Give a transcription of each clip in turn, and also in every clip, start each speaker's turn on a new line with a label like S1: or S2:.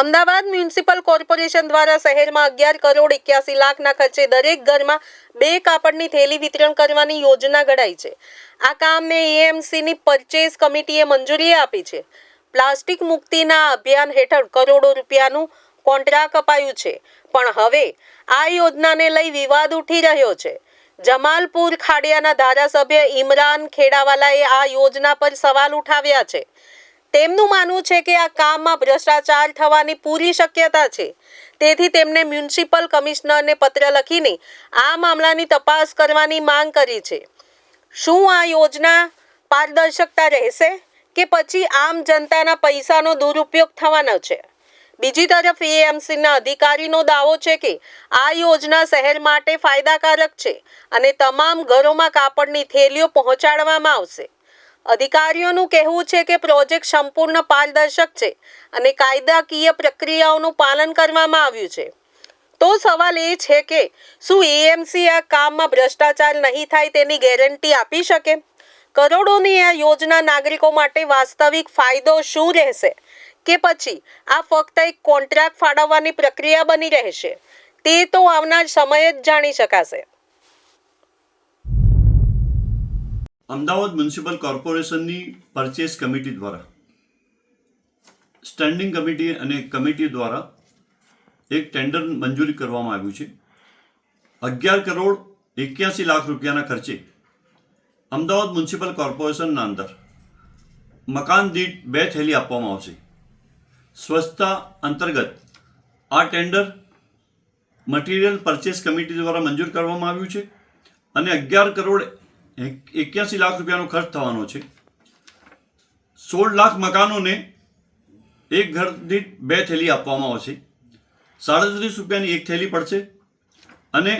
S1: Ahmedabad municipal corporation દ્વારા શહેરમાં અગિયાર કરોડ એક્યાસી લાખના ખર્ચે દરેક ઘરમાં બે કાપડની થેલી વિતરણ કરવાની યોજના ઘડાઈ છે. આ કામને એએમસીની પરચેસ કમિટીએ મંજૂરી આપી છે. પ્લાસ્ટિક મુક્તિના અભિયાન હેઠળ કરોડો રૂપિયાનું કોન્ટ્રાક્ટ અપાયું છે. પણ હવે આ યોજનાને લઈ વિવાદ ઉઠી રહ્યો છે. જમાલપુર ખાડિયાના ધારાસભ્ય ઇમરાન ખેડાવાલાએ આ યોજના પર સવાલ ઉઠાવ્યા છે. તેમનું માનવું છે કે આ કામમાં ભ્રષ્ટાચાર થવાની પૂરી શક્યતા છે. તેથી તેમણે મ્યુનિસિપલ કમિશનરને પત્ર લખીને આ મામલાની તપાસ કરવાની માંગ કરી છે. શું આ યોજના પારદર્શકતા રહેશે કે પછી આમ જનતાના પૈસાનો દુરુપયોગ થવાનો છે? બીજી તરફ એએમસીના અધિકારીનો દાવો છે કે આ યોજના શહેર માટે ફાયદાકારક છે અને તમામ ઘરોમાં કાપડની થેલીઓ પહોંચાડવામાં આવશે. અધિકારીઓનું કહેવું છે કે પ્રોજેક્ટ સંપૂર્ણ પારદર્શક છે અને કાયદાકીય પ્રક્રિયાઓનું પાલન કરવામાં આવ્યું છે. તો સવાલ એ છે કે શું એએમસી આ કામમાં ભ્રષ્ટાચાર નહીં થાય તેની ગેરંટી આપી શકે? કરોડોની આ યોજના નાગરિકો માટે વાસ્તવિક ફાયદો શું રહેશે? કે પછી આ ફક્ત એક કોન્ટ્રાક્ટ ફાળવવાની પ્રક્રિયા બની રહેશે? તે તો આવનાર સમયે જ જાણી શકાશે.
S2: અમદાવાદ મ્યુનિસિપલ કોર્પોરેશનની પરચેસ કમિટી દ્વારા, સ્ટેન્ડિંગ કમિટી અને કમિટી દ્વારા એક ટેન્ડર મંજૂરી કરવામાં આવ્યું છે. અગિયાર કરોડ એક્યાસી લાખ રૂપિયાના ખર્ચે અમદાવાદ મ્યુનિસિપલ કોર્પોરેશનના અંદર મકાન દીઠ બે થેલી આપવામાં આવશે. સ્વચ્છતા અંતર્ગત આ ટેન્ડર મટીરિયલ પરચેસ કમિટી દ્વારા મંજૂર કરવામાં આવ્યું છે અને અગિયાર કરોડ એક્યાસી લાખ રૂપિયાનો ખર્ચ થવાનો છે. સોળ લાખ મકાનોને એક ઘર દીઠ બે થેલી આપવામાં આવશે. સાડત્રીસ રૂપિયાની એક થેલી પડશે અને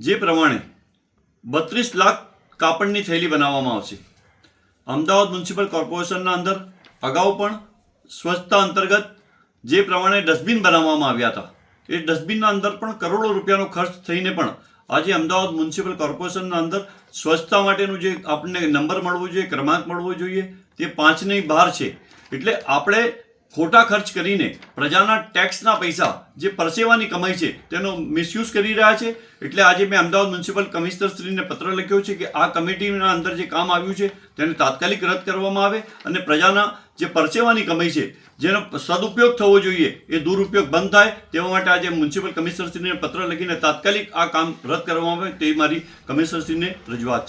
S2: જે પ્રમાણે બત્રીસ લાખ કાપડની થેલી બનાવવામાં આવશે. અમદાવાદ મ્યુનિસિપલ કોર્પોરેશનના અંદર અગાઉ પણ સ્વચ્છતા અંતર્ગત જે પ્રમાણે ડસ્ટબિન બનાવવામાં આવ્યા હતા. એ ડસ્ટબિનના અંદર પણ કરોડો રૂપિયાનો ખર્ચ થઈને પણ આજે અમદાવાદ મ્યુનિસિપલ કોર્પોરેશનના અંદર સ્વચ્છતા માટેનું જે આપણને નંબર મળવો જોઈએ ક્રમાંક મળવો જોઈએ, તે પાંચની બહાર છે. એટલે આપણે ખોટા ખર્ચ કરીને પ્રજાના ટેક્સના પૈસા જે પરસેવાની કમાઈ છે તેનો મિસયુઝ કરી રહ્યા છે. એટલે આજે મેં અમદાવાદ મ્યુનિસિપલ કમિશનરશ્રીને પત્ર લખ્યો છે કે આ કમિટીના અંદર જે કામ આવ્યું છે તેને તાત્કાલિક રદ કરવામાં આવે અને પ્રજાના જે પરસેવાની કમાઈ છે, જેનો સદુપયોગ થવો જોઈએ, એ દુરુપયોગ બંધ થાય. તેવા માટે આજે મ્યુનિસિપલ કમિશનરશ્રીને પત્ર લખીને તાત્કાલિક આ કામ રદ કરવામાં આવે. તે મારી કમિશનરશ્રીને રજૂઆત છે.